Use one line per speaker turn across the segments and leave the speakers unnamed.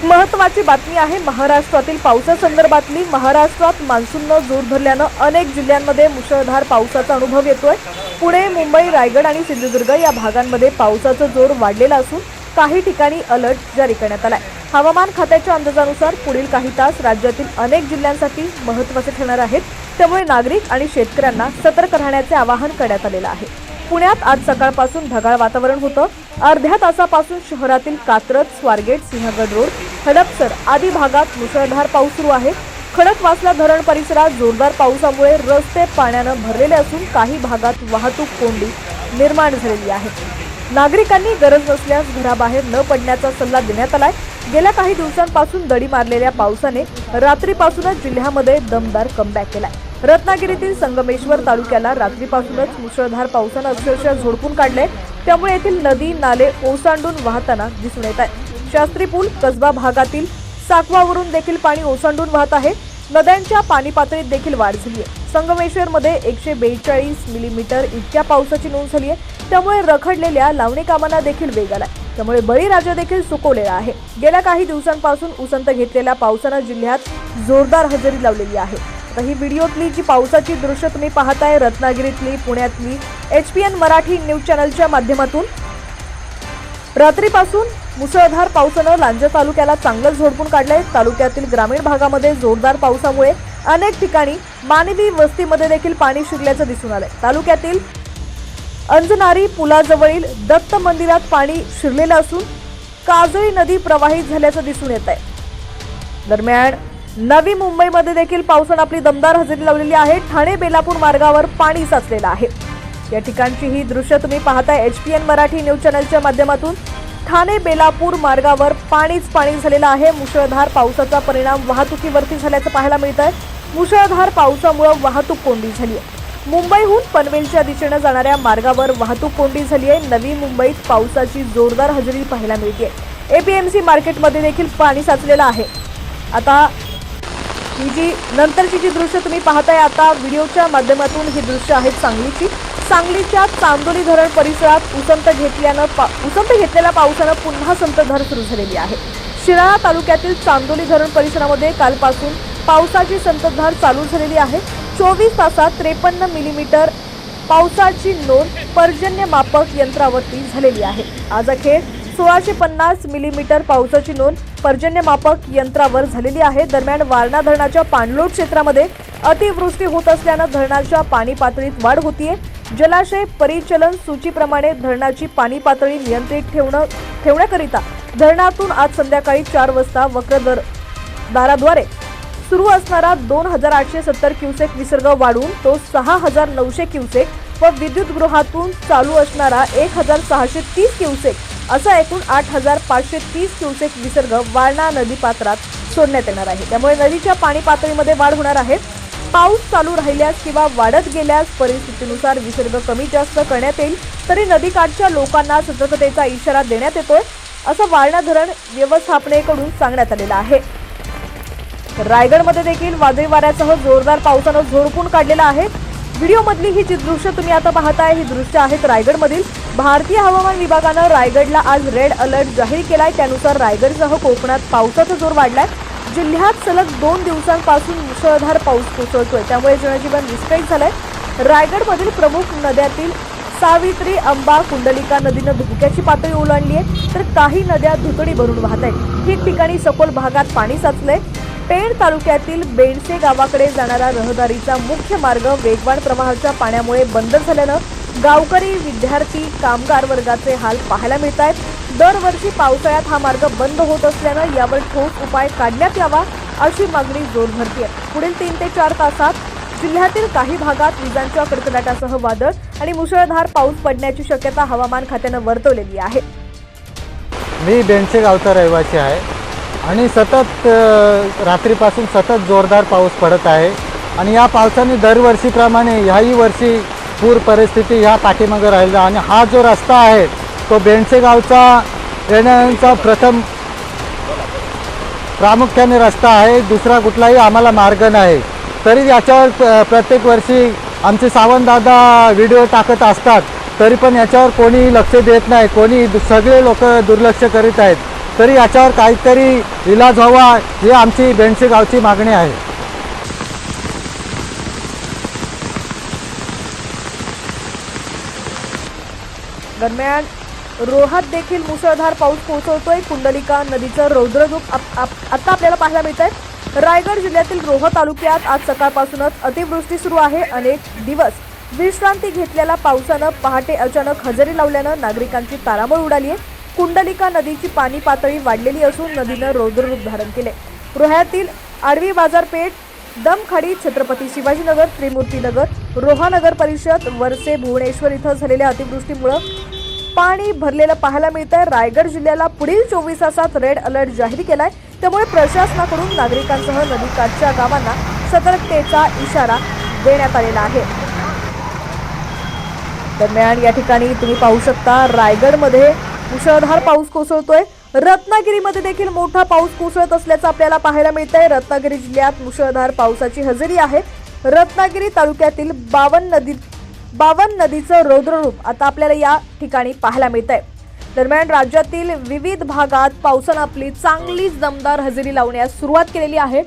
एक महत्वाची बातमी आहे महाराष्ट्रातील पावसासंदर्भातली महाराष्ट्रात मान्सूननं जोर धरल्यानं अनेक जिल्ह्यांमध्ये मुसळधार पावसाचा अनुभव येतोय पुणे मुंबई रायगड आणि सिंधुदुर्ग या भागांमध्ये पावसाचा जोर वाढलेला असून काही ठिकाणी अलर्ट जारी करण्यात आलाय हवामान खात्याच्या अंदाजानुसार पुढील काही तास राज्यातील अनेक जिल्ह्यांसाठी महत्वाचे ठरणार आहेत त्यामुळे नागरिक आणि शेतकऱ्यांना सतर्क राहण्याचे आवाहन करण्यात आलेलं आहे पुण्यात आज सकाळपासून ढगाळ वातावरण होतं अर्ध्या तासापासून शहरातील कात्रज स्वारगेट सिंहगड रोड हडपसर आदी भागात मुसळधार पाऊस सुरू आहे खडकवासला धरण परिसरात जोरदार पावसामुळे रस्ते पाण्यानं भरलेले असून काही भागात वाहतूक कोंडी निर्माण झालेली आहे नागरिकांनी गरज नसल्यास घराबाहेर न पडण्याचा सल्ला देण्यात आलाय गेल्या काही दिवसांपासून दडी मारलेल्या पावसाने रात्रीपासूनच जिल्ह्यामध्ये दमदार कमबॅक केलाय रत्नागिरीतील संगमेश्वर तालुक्याला रात्रीपासूनच मुसळधार पावसानं अक्षरशः झोडपून काढले त्यामुळे येथील नदी नाले ओसांडून वाहताना दिसून येत आहे शास्त्री पूल कसबा भागातील साकवावरून देखील पाणी ओसांडून वाहत आहे नद्यांच्या पाणी पातळीत देखील वाढ झाली आहे संगमेश्वरमध्ये एकशे बेचाळीस मिलीमीटर इतक्या पावसाची नोंद झाली आहे त्यामुळे रखडलेल्या लावणी कामांना देखील वेग आलाय त्यामुळे बळीराजा देखील सुकवलेला आहे गेल्या काही दिवसांपासून उसंत घेतलेल्या पावसानं जिल्ह्यात जोरदार हजेरी लावलेली आहे तर ही व्हिडिओतली जी पावसाची दृश्य तुम्ही पाहताय रत्नागिरीतली पुण्यातली H P N Marathi news चॅनलच्या माध्यमातून रात्रीपासून मुसळधार पावसानं लांजा तालुक्याला चांगलं झोडपून काढलंय तालुक्यातील ग्रामीण भागामध्ये जोरदार पावसामुळे अनेक ठिकाणी मानवी वस्तीमध्ये देखील पाणी शिरल्याचं दिसून आलंय तालुक्यातील अंजनारी पुलाजवळील दत्त मंदिरात पाणी शिरलेलं असून काजळी नदी प्रवाहित झाल्याचं दिसून येत आहे दरम्यान नवी मुंबईमध्ये देखील पावसानं आपली दमदार हजेरी लावलेली आहे ठाणे बेलापूर मार्गावर पाणी साचलेलं आहे या ठिकाणची ही दृश्य तुम्ही पाहताय एचपीएन मराठी न्यूज चॅनलच्या माध्यमातून ठाणे बेलापूर मार्गावर पाणीच पाणी झालेलं आहे मुसळधार पावसाचा परिणाम वाहतुकीवरती झाल्याचं पाहायला मिळत आहे मुसळधार पावसामुळे वाहतूक कोंडी झाली आहे मुंबईहून पनवेलच्या दिशेनं जाणाऱ्या मार्गावर वाहतूक कोंडी झाली आहे नवी मुंबईत पावसाची जोरदार हजेरी पाहायला मिळते एपीएमसी मार्केटमध्ये देखील पाणी साचलेलं आहे आता ही जी नंतरची जी दृश्य तुम्ही पाहताय आता व्हिडिओच्या माध्यमातून ही दृश्य आहेत सांगलीची सांगलीच्या चांदोली धरण परिसरात उसंत घेतल्यानं पा उसंत घेतलेल्या पावसानं पुन्हा संतधार सुरू झालेली आहे शिराळा तालुक्यातील चांदोली धरण परिसरामध्ये कालपासून पावसाची संततधार चालू झालेली आहे चोवीस तासात त्रेपन्न मिलीमीटर पावसाची नोंद पर्जन्य मापक यंत्रावरती झालेली आहे आज अखेर सोळाशे पन्नास मिलीमीटर पावसाची नोंद पर्जन्यमापक यंत्रावर झालेली आहे दरम्यान वारणा धरणाच्या पाणलोट क्षेत्रामध्ये अतिवृष्टी होत असल्यानं धरणाच्या पाणी पातळीत वाढ होतीये जलाशय परिचलन सूचीप्रमाणे धरणाची पाणी पातळी नियंत्रित ठेवणं ठेवण्याकरिता धरणातून आज संध्याकाळी चार वाजता वक्र दर दाराद्वारे सुरू असणारा दोन हजार आठशे सत्तर क्युसेक विसर्ग वाढून तो सहा हजार नऊशे क्युसेक व विद्युत गृहातून चालू असणारा एक हजार सहाशे तीस क्युसेक असा एकूण आठ हजार पाचशे तीस क्युसेक विसर्ग वारणा नदी पात्रात सोडण्यात येणार आहे त्यामुळे नदीच्या पाणी पातळीमध्ये वाढ होणार आहे पाऊस चालू राहिल्यास किंवा वाढत गेल्यास परिस्थितीनुसार विसर्ग कमी जास्त करण्यात येईल तरी नदीकाठच्या लोकांना सतर्कतेचा इशारा देण्यात येतोय असं वारणा धरण व्यवस्थापनेकडून सांगण्यात आलेलं आहे रायगडमध्ये देखील वादळी वाऱ्यासह जोरदार पावसानं झोडपून काढलेला आहे व्हिडिओमधली ही जी दृश्य तुम्ही आता पाहताय ही दृश्य आहेत रायगडमधील भारतीय हवामान विभागानं रायगडला आज रेड अलर्ट जाहीर केलाय त्यानुसार रायगडसह कोकणात पावसाचा जोर वाढलाय जिल्ह्यात सलग दोन दिवसांपासून मुसळधार पाऊस कोसळतोय त्यामुळे जनजीवन विस्कळीत झालंय रायगडमधील प्रमुख नद्यातील सावित्री अंबा कुंडलिका नदीनं धुक्याची पातळी ओलांडली आहे तर काही नद्या धुतडी भरून वाहत आहेत ठिकठिकाणी सखोल भागात पाणी साचलंय पेण तालुक्यातील बेडसे गावाकडे जाणारा रहदारीचा मुख्य मार्ग वेगवान प्रवाहाच्या पाण्यामुळे बंद झाल्यानं गावकरी विद्यार्थी कामगार वर्गाचे हाल पाहायला मिळत आहेत दरवर्षी पावसाळ्यात हा मार्ग बंद होत असल्यानं यावर ठोस उपाय काढण्यात यावा अशी मागणी जोर आहे पुढील तीन ते चार तासात जिल्ह्यातील काही भागात विजांच्या कडकडाटासह वादळ आणि मुसळधार पाऊस पडण्याची शक्यता हवामान खात्यानं वर्तवलेली आहे
मी बेंडसे गावचा रहिवासी आहे आणि सतत रात्रीपासून सतत जोरदार पाऊस पडत आहे आणि या पावसाने दरवर्षीप्रमाणे ह्याही वर्षी पूर परिस्थिती ह्या पाठीमागे राहिला आणि हा जो रस्ता आहे तो बेंडसे गावचा प्रथम प्रामुख्याने रस्ता आहे दुसरा कुठलाही आम्हाला मार्ग नाही तरी याच्यावर प्रत्येक वर्षी आमचे सावंतदादा व्हिडिओ टाकत असतात तरी पण याच्यावर कोणी लक्ष देत नाही कोणी सगळे लोक दुर्लक्ष करीत आहेत तरी याच्यावर काहीतरी इलाज व्हावा ही आमची बेंडसे गावची मागणी आहे
दरम्यान रोहात देखील मुसळधार पाऊस पोहोचवतोय कुंडलिका नदीचं रौद्ररूप आता आपल्याला पाहायला मिळत आहे रायगड जिल्ह्यातील रोह तालुक्यात आज सकाळपासूनच अतिवृष्टी सुरू आहे अनेक दिवस विश्रांती घेतलेल्या पावसानं पहाटे अचानक हजेरी लावल्यानं नागरिकांची तारांबळ उडाली आहे कुंडलिका नदीची पाणी पातळी वाढलेली असून नदीनं रूप धारण केले रोह्यातील आडवी बाजारपेठ दमखाडी छत्रपती शिवाजीनगर त्रिमूर्तीनगर रोहानगर परिषद वरसे भुवनेश्वर इथं झालेल्या अतिवृष्टीमुळं पाणी भरलेलं पाहायला मिळत आहे रायगड जिल्ह्याला पुढील चोवीस तासात रेड अलर्ट जाहीर केलाय त्यामुळे प्रशासनाकडून नागरिकांसह नदीकाठच्या गावांना सतर्कतेचा इशारा देण्यात आलेला आहे दरम्यान या ठिकाणी तुम्ही पाहू शकता रायगडमध्ये मुसळधार पाऊस कोसळतोय रत्नागिरीमध्ये देखील मोठा पाऊस कोसळत असल्याचं आपल्याला पाहायला मिळत आहे रत्नागिरी जिल्ह्यात मुसळधार पावसाची हजेरी आहे रत्नागिरी तालुक्यातील बावन नदी बावन नदीचं रौद्ररूप आता आपल्याला या ठिकाणी पाहायला मिळत आहे दरम्यान राज्यातील विविध भागात पावसानं आपली चांगली दमदार हजेरी लावण्यास सुरुवात केलेली आहे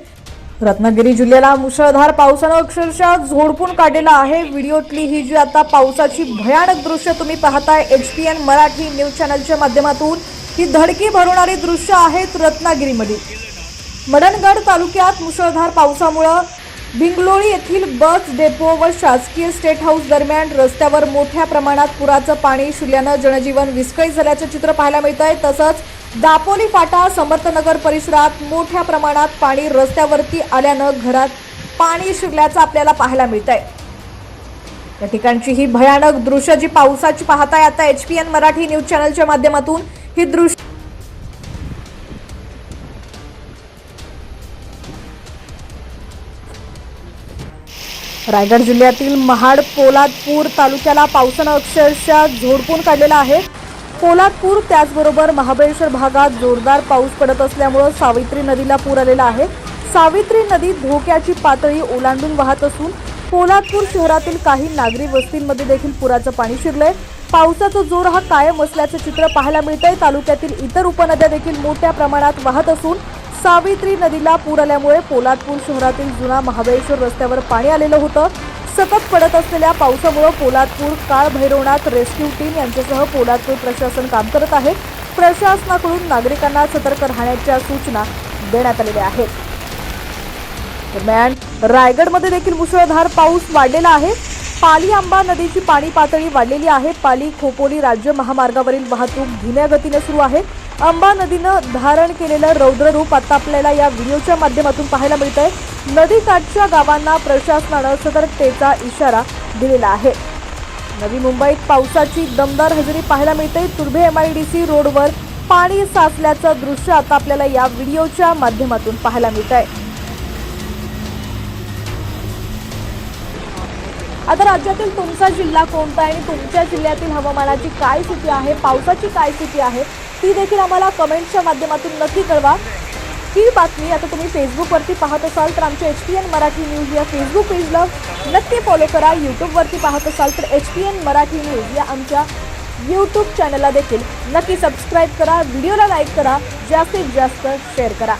रत्नागिरी जिल्ह्याला मुसळधार पावसानं अक्षरशः झोडपून काढलेला आहे व्हिडिओतली ही जी आता पावसाची भयानक दृश्य तुम्ही पाहताय H P N Marathi news चॅनलच्या माध्यमातून ही धडकी भरवणारी दृश्य आहेत रत्नागिरीमध्ये मडणगड तालुक्यात मुसळधार पावसामुळं बिंगलोळी येथील बस डेपो व शासकीय स्टेट हाऊस दरम्यान रस्त्यावर मोठ्या प्रमाणात पुराचं पाणी शिरल्यानं जनजीवन विस्कळीत झाल्याचं चित्र पाहायला मिळत आहे तसंच दापोली फाटा समर्थनगर परिसरात मोठ्या प्रमाणात पाणी रस्त्यावरती आल्यानं घरात पाणी शिरल्याचं आपल्याला पाहायला मिळत आहे या ठिकाणची ही भयानक दृश्य जी पावसाची पाहताय आता H P N Marathi news चॅनलच्या माध्यमातून ही दृश्य रायगड जिल्ह्यातील महाड पोलादपूर तालुक्याला पावसानं अक्षरशः झोडपून काढलेला आहे पोलादपूर त्याचबरोबर महाबळेश्वर भागात जोरदार पाऊस पडत असल्यामुळं सावित्री नदीला पूर आलेला आहे सावित्री नदी धोक्याची पातळी ओलांडून वाहत असून पोलादपूर शहरातील काही नागरी वस्तींमध्ये देखील पुराचं पाणी शिरलंय पावसाचा जोर हा कायम असल्याचं चित्र पाहायला मिळतंय तालुक्यातील इतर उपनद्या देखील मोठ्या प्रमाणात वाहत असून सावित्री नदीला पूर आल्यामुळे पोलादपूर शहरातील जुना महाबळेश्वर रस्त्यावर पाणी आलेलं होतं सतत पडत असलेल्या पावसामुळे पोलादपूर काळभैरवनाथ रेस्क्यू टीम यांच्यासह पोलादपूर प्रशासन काम करत आहे प्रशासनाकडून नागरिकांना सतर्क राहण्याच्या सूचना देण्यात आलेल्या आहेत दरम्यान रायगडमध्ये देखील मुसळधार पाऊस वाढलेला आहे पाली आंबा नदीची पाणी पातळी वाढलेली आहे पाली खोपोली राज्य महामार्गावरील वाहतूक धीम्या गतीने सुरू आहे अंबा नदीनं धारण केलेलं रौद्ररूप आता आपल्याला या व्हिडिओच्या माध्यमातून पाहायला मिळत आहे नदीकाठच्या गावांना प्रशासनानं सतर्कतेचा इशारा दिलेला आहे नवी मुंबईत पावसाची दमदार हजेरी पाहायला मिळते Turbhe M I D C रोडवर पाणी साचल्याचं दृश्य आता आपल्याला या व्हिडिओच्या माध्यमातून पाहायला मिळत आहे आता राज्यातील तुमचा जिल्हा कोणता आहे आणि तुमच्या जिल्ह्यातील हवामानाची काय स्थिती आहे पावसाची काय स्थिती आहे ती देखील आम्हाला कमेंटच्या माध्यमातून नक्की कळवा ही बातमी आता तुम्ही फेसबुकवरती पाहत असाल तर आमच्या H P N Marathi news या फेसबुक पेजला नक्की फॉलो करा यूट्यूबवरती पाहत असाल तर H P N Marathi news या आमच्या यूट्यूब चॅनलला देखील नक्की सबस्क्राईब करा व्हिडिओला लाईक करा जास्तीत जास्त शेअर करा